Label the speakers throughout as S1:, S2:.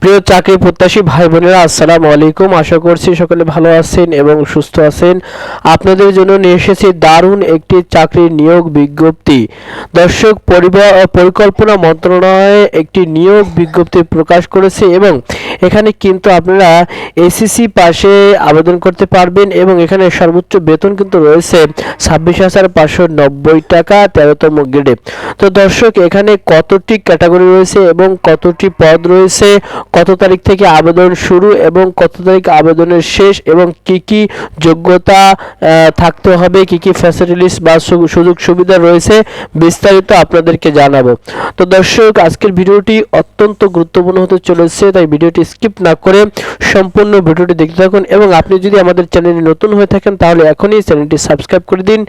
S1: প্রিয় চাকরি প্রত্যাশী ভাই বোনেরা আসসালামু আলাইকুম। আশা করছি সকলে ভালো আছেন এবং সুস্থ আছেন। আপনাদের জন্য নিয়ে এসেছি দারুণ একটি চাকরির নিয়োগ বিজ্ঞপ্তি। দর্শক পরিকল্পনা মন্ত্রণালয় একটি নিয়োগ বিজ্ঞপ্তি প্রকাশ করেছে এবং এখানে কিন্তু আপনারা এসিসি পাশে আবেদন করতে পারবেন এবং এখানে সর্বোচ্চ বেতন কিন্তু রয়েছে ছাব্বিশ হাজার পাঁচশো নব্বই টাকা, তেরোতম গ্রেডে তো দর্শক, এখানে কতটি ক্যাটাগরি রয়েছে এবং কতটি পদ রয়েছে, কত তারিখ থেকে আবেদন শুরু এবং কত তারিখ আবেদনের শেষ এবং কি কি যোগ্যতা থাকতে হবে, কি কি ফ্যাসিলিটিস বা সুযোগ সুবিধা রয়েছে বিস্তারিত আপনাদেরকে জানাব। তো দর্শক, আজকের ভিডিওটি অত্যন্ত গুরুত্বপূর্ণ হতে চলেছে, তাই ভিডিওটি স্কিপ না করে সম্পূর্ণ ভিডিওটি দেখতে থাকুন এবং আপনি যদি আমাদের চ্যানেলে নতুন হয়ে থাকেন তাহলে এখনই চ্যানেলটি সাবস্ক্রাইব করে দিন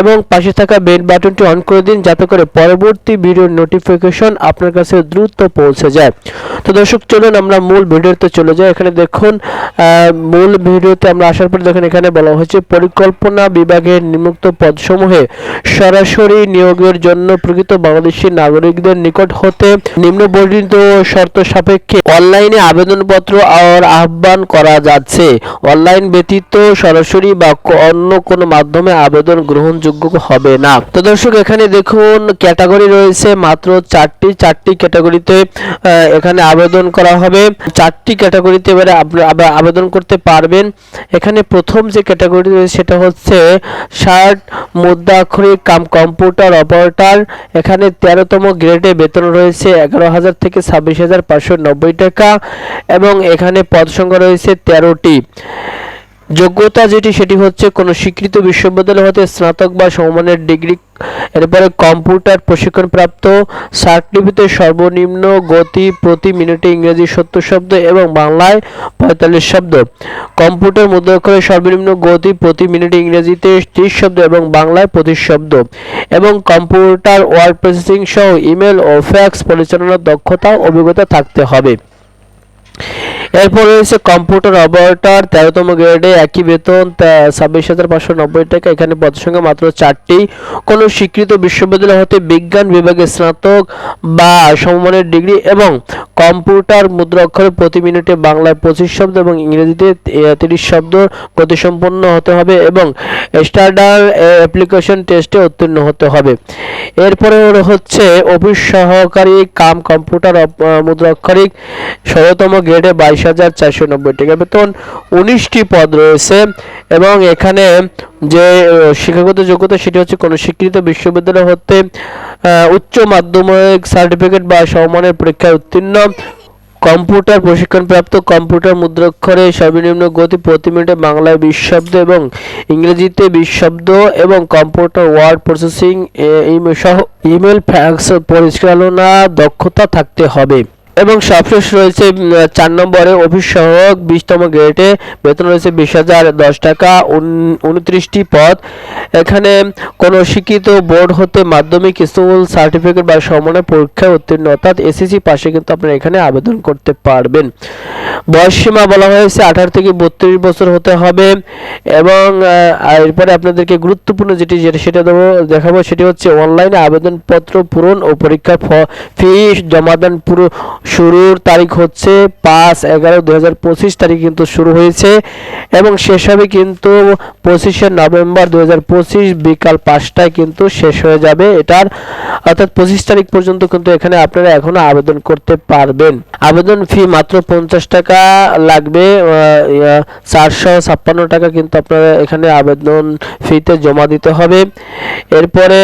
S1: এবং পাশে থাকা বেল বাটনটি অন করে দিন যাতে করে পরবর্তী ভিডিওর নোটিফিকেশন আপনার কাছে দ্রুত পৌঁছে যায়। তো দর্শক, চলুন আমরা মূল ভিডিওতে চলে যাই। এখানে দেখুন মূল ভিডিওতে আমরা আসার পর দেখুন এখানে বলা হয়েছে, পরিকল্পনা বিভাগের নিম্নোক্ত পদসমূহে সরাসরি নিয়োগের জন্য প্রকৃত বাংলাদেশি নাগরিকদের নিকট হতে নিম্ন বর্ণিত শর্ত সাপেক্ষে অনলাইনে আবেদনপত্র আর আহ্বান করা যাচ্ছে। অনলাইন ব্যতীত সরাসরি বা অন্য কোনো মাধ্যমে আবেদন গ্রহণযোগ্য হবে না। তো দর্শক, এখানে দেখুন, ক্যাটাগরি রয়েছে মাত্র চারটি। চারটি ক্যাটাগরিতে এখানে আবেদন করা হবে। চারটি ক্যাটাগরিতে এবারে আবেদন করতে পারবেন। এখানে প্রথম যে ক্যাটাগরি রয়েছে সেটা হচ্ছে ষাট মুদ্রাক্ষরিক কাম কম্পিউটার, অপারেটর। এখানে তেরোতম গ্রেডে বেতন রয়েছে এগারো হাজার থেকে ছাব্বিশ হাজার পাঁচশো নব্বই টাকা। এবং এখানে পদ সংখ্যা রয়েছে তেরোটি। যোগ্যতা যেটি, সেটি হচ্ছে কোনো স্বীকৃত বিশ্ববিদ্যালয় হতে স্নাতক বা সমমানের ডিগ্রি, এরপরে কম্পিউটার প্রশিক্ষণপ্রাপ্ত, সার্টিফিকেট সর্বনিম্ন গতি প্রতি মিনিটে ইংরেজি সত্তর শব্দ এবং বাংলায় পঁয়তাল্লিশ শব্দ। কম্পিউটার মুদ্রাক্ষরে সর্বনিম্ন গতি প্রতি মিনিটে ইংরেজিতে ত্রিশ শব্দ এবং বাংলায় পঁচিশ শব্দ। এবং কম্পিউটার ওয়ার্ড প্রসেসিং সহ ইমেল ও ফ্যাক্স পরিচালনার দক্ষতা অভিজ্ঞতা থাকতে হবে। এরপর রয়েছে কম্পিউটার অপারেটর তেরোতম গ্রেডে একই বেতন ছাব্বিশ হাজার পাঁচশো নব্বই টাকা। এখানে পদ সংখ্যা মাত্র চারটি। কোনো স্বীকৃত বিশ্ববিদ্যালয় হতে বিজ্ঞান বিভাগে স্নাতক বা সমমানের ডিগ্রি এবং কম্পিউটার মুদ্রা অক্ষরে প্রতি মিনিটে বাংলায় পঁচিশ শব্দ এবং ইংরেজিতে তিরিশ শব্দ গতিসম্পন্ন হতে হবে এবং স্ট্যান্ডার্ড অ্যাপ্লিকেশন টেস্টে উত্তীর্ণ হতে হবে। এরপরে হচ্ছে অফিস সহকারী কাম কম্পিউটার মুদ্রাক্ষরিক, ষোলোতম গ্রেডে বাইশ হাজার চারশো নব্বই টাকা। বেতন উনিশটি পদ রয়েছে এবং এখানে যে শিক্ষাগত যোগ্যতা সেটি হচ্ছে কোনো স্বীকৃত বিশ্ববিদ্যালয় হতে উচ্চ মাধ্যমিক সার্টিফিকেট বা সমমানের পরীক্ষায় উত্তীর্ণ। কম্পিউটার প্রশিক্ষণপ্রাপ্ত কম্পিউটার মুদ্রাক্ষরে সর্বনিম্ন গতি প্রতি মিনিটে বাংলায় বিশ শব্দ এবং ইংরেজিতে বিশ শব্দ এবং কম্পিউটার ওয়ার্ড প্রসেসিং সহ, ইমেল, ফ্যাক্স, পরিচালনা দক্ষতা থাকতে হবে। এবং সবশেষ রয়েছে চার নম্বরে অফিস বিশতম গ্রেডে বেতন রয়েছে বিশ হাজার দশ টাকা, উন- উনত্রিশটি পদ। এখানে কোনো শিক্ষিত বোর্ড হতে মাধ্যমিক স্কুল সার্টিফিকেট বা সমানের পরীক্ষায় উত্তীর্ণ, অর্থাৎ এসএসসি পাশে কিন্তু আপনারা এখানে আবেদন করতে পারবেন। বয়স সীমা বলা হয়েছে আঠারো থেকে বত্রিশ বছর হতে হবে এবং এরপরে আপনাদেরকে গুরুত্বপূর্ণ যেটি যেটা সেটা দেবো, দেখাবো সেটি হচ্ছে অনলাইনে আবেদনপত্র পূরণ ও পরীক্ষার ফি জমাদান পুরো শুরুর তারিখ হচ্ছে পাঁচ এগারো দু হাজার পঁচিশ তারিখ কিন্তু শুরু হয়েছে এবং শেষ হবে কিন্তু পঁচিশে নভেম্বর দু হাজার পঁচিশ বিকাল পাঁচটায় কিন্তু শেষ হয়ে যাবে এটার। অর্থাৎ পঁচিশ তারিখ পর্যন্ত কিন্তু এখানে আপনারা এখনও আবেদন করতে পারবেন। আবেদন ফি মাত্র পঞ্চাশ টাকা লাগবে চারশো ছাপ্পান্ন টাকা কিন্তু আপনারা এখানে আবেদন ফিতে জমা দিতে হবে। এরপরে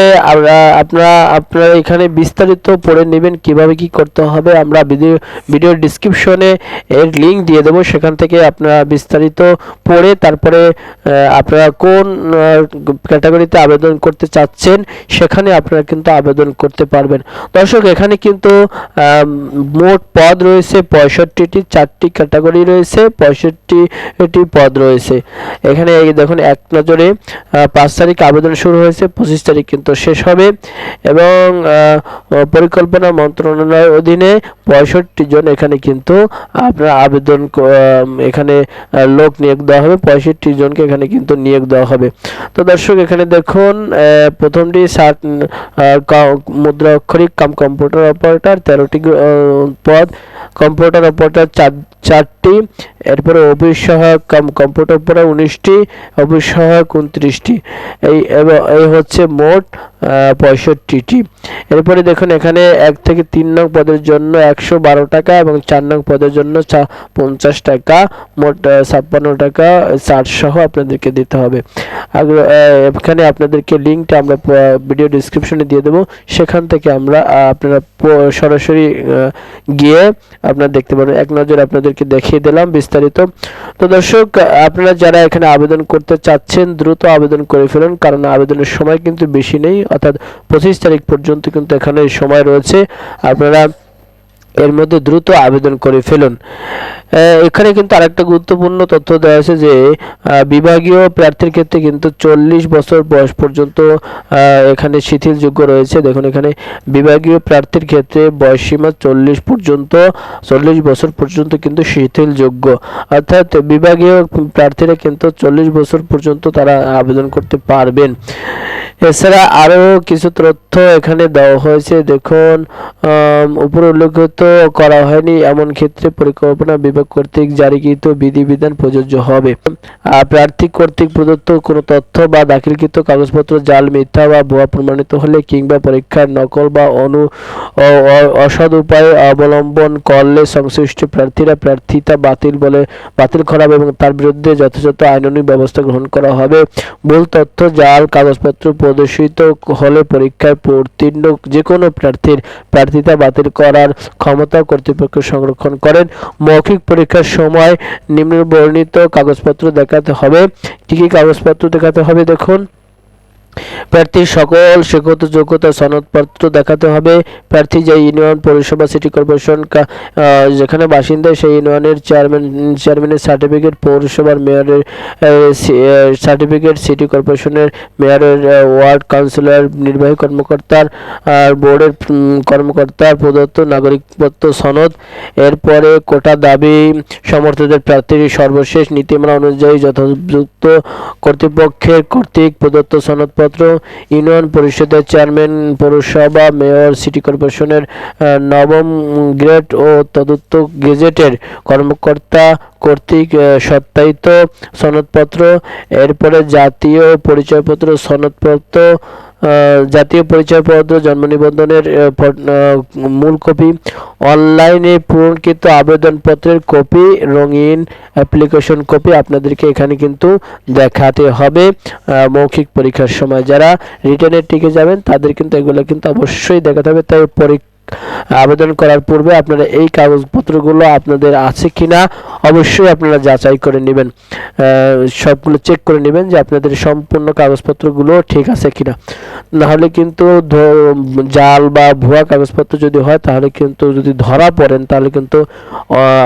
S1: আপনারা আপনারা এখানে বিস্তারিত পড়ে নেবেন কীভাবে কি করতে হবে, আমরা ভিডিও, ভিডিওর ডিসক্রিপশনে এর লিংক দিয়ে দেবো। সেখান থেকে আপনারা বিস্তারিত পড়ে তারপরে আপনারা কোন ক্যাটাগরিতে আবেদন করতে চাচ্ছেন, সেখানে আপনারা কিন্তু আবেদন করতে পারবেন। দর্শক, এখানে কিন্তু মোট পদ রয়েছে পঁয়ষট্টিটি, চারটি ক্যাটাগরি রয়েছে, পঁয়ষট্টিটি পদ রয়েছে। এখানে দেখুন, এক নজরে পাঁচ তারিখ আবেদন শুরু হয়েছে, পঁচিশ তারিখ কিন্তু শেষ হবে। এবং পরিকল্পনা মন্ত্রণালয়ের অধীনে পঁয়ষট্টি জন এখানে কিন্তু আপনার আবেদন এখানে লোক নিয়োগ দেওয়া হবে পঁয়ষট্টি জনকে এখানে কিন্তু নিয়োগ দেওয়া হবে। তো দর্শক এখানে দেখুন প্রথমটি আহ, মুদ্রা অক্ষরিক কাম কম্পিউটার অপারেটর তেরোটি পদ কম্পিউটার অপারেটর চার চারটি এরপরে অফিস সহায়ক কাম কম্পিউটার অপারেটর উনিশটি অফিস সহায়ক উনত্রিশটি। এই এই হচ্ছে মোট পঁয়ষট্টিটি। এরপরে দেখুন, এখানে এক থেকে তিন নং পদের জন্য একশো বারো টাকা এবং চার নং পদের জন্য পঞ্চাশ টাকা, মোট ছাপ্পান্ন টাকা চার্জ সহ আপনাদেরকে দিতে হবে। এখানে আপনাদেরকে লিঙ্কটা আমরা ভিডিও ডিসক্রিপশনে দিয়ে দেবো। সেখান থেকে আমরা আপনারা সরাসরি গিয়ে আপনারা দেখতে পারবেন। এক নজর আপনাদেরকে দেখিয়ে দিলাম বিস্তারিত। তো দর্শক, আপনারা যারা এখানে আবেদন করতে চাচ্ছেন, দ্রুত আবেদন করে ফেলুন, কারণ আবেদনের সময় কিন্তু বেশি নেই। অর্থাৎ পঁচিশ তারিখ পর্যন্ত কিন্তু এখানে সময় রয়েছে। আপনারা এর মধ্যে দ্রুত আবেদন করে ফেলুন। এখানে কিন্তু আরেকটা গুরুত্বপূর্ণ তথ্য দেওয়া আছে যে বিভাগীয় প্রার্থীর ক্ষেত্রে কিন্তু চল্লিশ বছর বয়স পর্যন্ত এখানে শিথিলযোগ্য রয়েছে। দেখুন এখানে বিভাগীয় প্রার্থীর ক্ষেত্রে বয়সসীমা চল্লিশ পর্যন্ত, চল্লিশ বছর পর্যন্ত কিন্তু শিথিলযোগ্য। অর্থাৎ বিভাগীয় প্রার্থীরা কিন্তু চল্লিশ বছর পর্যন্ত তারা আবেদন করতে পারবেন। এছাড়া আরও কিছু তথ্য এখানে দেওয়া হয়েছে। দেখুন উপরে উল্লেখিত করা হয়নি এমন ক্ষেত্রে পরিকল্পনা বিভাগ কর্তৃক জারিকৃত বিধিবিধান প্রযোজ্য হবে। প্রার্থী কর্তৃক প্রদত্ত কোনো তথ্য বা দাখিলকৃত কাগজপত্র, জাল, মিথ্যা বা ভুয়া প্রমাণিত হলে কিংবা পরীক্ষার নকল বা অনু অসৎ উপায় অবলম্বন করলে সংশ্লিষ্ট প্রার্থীরা প্রার্থিতা বাতিল বলে বাতিল করা হবে এবং তার বিরুদ্ধে যথাযথ আইনানুগ ব্যবস্থা গ্রহণ করা হবে। ভুল তথ্য, জাল, কাগজপত্র প্রদর্শিত হলে পরীক্ষায় উত্তীর্ণ যে কোনো প্রার্থীর প্রার্থিতা বাতিল করার ক্ষমতা কর্তৃপক্ষ সংরক্ষণ করেন। মৌখিক পরীক্ষার সময় নিম্ন বর্ণিত কাগজপত্র দেখাতে হবে। কি কি কাগজপত্র দেখাতে হবে দেখুন। প্রার্থীর সকল শিক্ষত যোগ্যতা সনদপত্র দেখাতে হবে। প্রার্থী যে ইউনিয়ন পৌরসভা, সিটি কর্পোরেশন যেখানে বাসিন্দা, সেই ইউনিয়নের চেয়ারম্যান, চেয়ারম্যানের সার্টিফিকেট, পৌরসভার মেয়রের সার্টিফিকেট, সিটি কর্পোরেশনের মেয়রের ওয়ার্ড কাউন্সিলর, নির্বাহী কর্মকর্তার, আর বোর্ডের কর্মকর্তার প্রদত্ত নাগরিকত্ব সনদ। এরপরে কোটা দাবি, সমর্থকদের প্রার্থীর সর্বশেষ নীতিমালা অনুযায়ী যথাযুক্ত কর্তৃপক্ষের কর্তৃক প্রদত্ত সনদপত্র ইউনিয়ন পরিষদের চেয়ারম্যান পৌরসভা মেয়র সিটি কর্পোরেশনের নবম গ্রেড ও তদুত্ত গেজেটের কর্মকর্তা কর্তৃক সত্যায়িত সনদপত্র, এরপরে জাতীয় পরিচয়পত্র, সনদপত্র জাতীয় পরিচয়পত্র, জন্ম নিবন্ধনের মূল কপি, অনলাইনে পূরণকৃত আবেদনপত্রের কপি, রঙিন অ্যাপ্লিকেশন কপি আপনাদেরকে এখানে কিন্তু দেখাতে হবে। মৌখিক পরীক্ষার সময় যারা রিটার্নে টিকে যাবেন, তাদের কিন্তু এগুলো কিন্তু অবশ্যই দেখাতে হবে। তাই পরীক্ষা আবেদন করার পূর্বে আপনারা এই কাগজপত্রগুলো আপনাদের আছে কিনা অবশ্যই আপনারা যাচাই করে নেবেন। সবগুলো চেক করে নেবেন যে আপনাদের সম্পূর্ণ কাগজপত্রগুলো ঠিক আছে কিনা। নাহলে কিন্তু জাল বা ভুয়া কাগজপত্র যদি হয়, তাহলে কিন্তু যদি ধরা পড়েন, তাহলে কিন্তু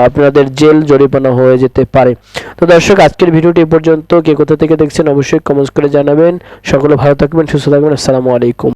S1: আপনাদের জেল জরিমানা হয়ে যেতে পারে। তো দর্শক, আজকের ভিডিওটি পর্যন্ত। কে কোথা থেকে দেখছেন অবশ্যই কমেন্টস করে জানাবেন। সকলে ভালো থাকবেন, সুস্থ থাকবেন। আসসালামু আলাইকুম।